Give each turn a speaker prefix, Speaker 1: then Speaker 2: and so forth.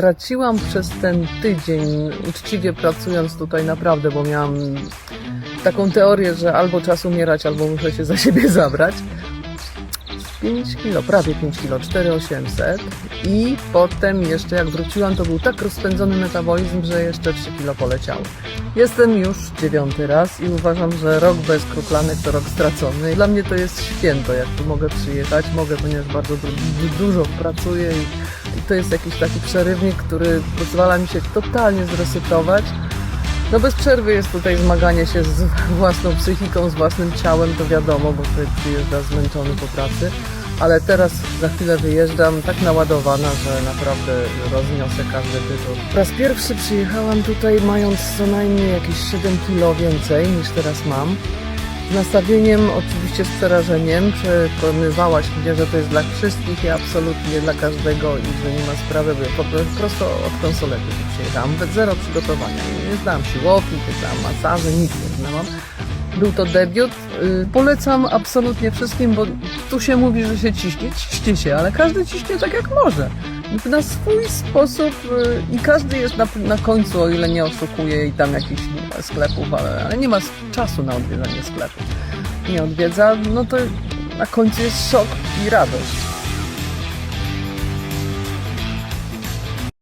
Speaker 1: straciłam przez ten tydzień, uczciwie pracując tutaj naprawdę, bo miałam taką teorię, że albo czas umierać, albo muszę się za siebie zabrać. 5 kilo, prawie 5 kilo, 4800 i potem jeszcze jak wróciłam, to był tak rozpędzony metabolizm, że jeszcze 3 kilo poleciało. Jestem już dziewiąty raz i uważam, że rok bez kruklanek to rok stracony. Dla mnie to jest święto, jak tu mogę przyjechać. Mogę, ponieważ bardzo du- dużo pracuję i, i to jest jakiś taki przerywnik, który pozwala mi się totalnie zresetować. No bez przerwy jest tutaj zmaganie się z własną psychiką, z własnym ciałem, to wiadomo, bo człowiek przyjeżdża zmęczony po pracy. Ale teraz za chwilę wyjeżdżam tak naładowana, że naprawdę rozniosę każdy tytuł. Po raz pierwszy przyjechałam tutaj mając co najmniej jakieś 7 kilo więcej niż teraz mam. Nastawieniem, oczywiście z przerażeniem, przekonywałaś mnie, że to jest dla wszystkich i absolutnie dla każdego i że nie ma sprawy, bo prosto od konsolety tu przyjechałam, bez zero przygotowania. Nie znałam siłowni, nie znałam masaży, nic nie znałam. Był to debiut. Y, Polecam absolutnie wszystkim, bo tu się mówi, że się ciśnie, ciśnie się, ale każdy ciśnie tak jak może. Na swój sposób y, i każdy jest na, na końcu, o ile nie oszukuje i tam jakichś sklepów, ale, ale nie ma czasu na odwiedzanie sklepów. Nie odwiedza, no to na końcu jest szok i radość.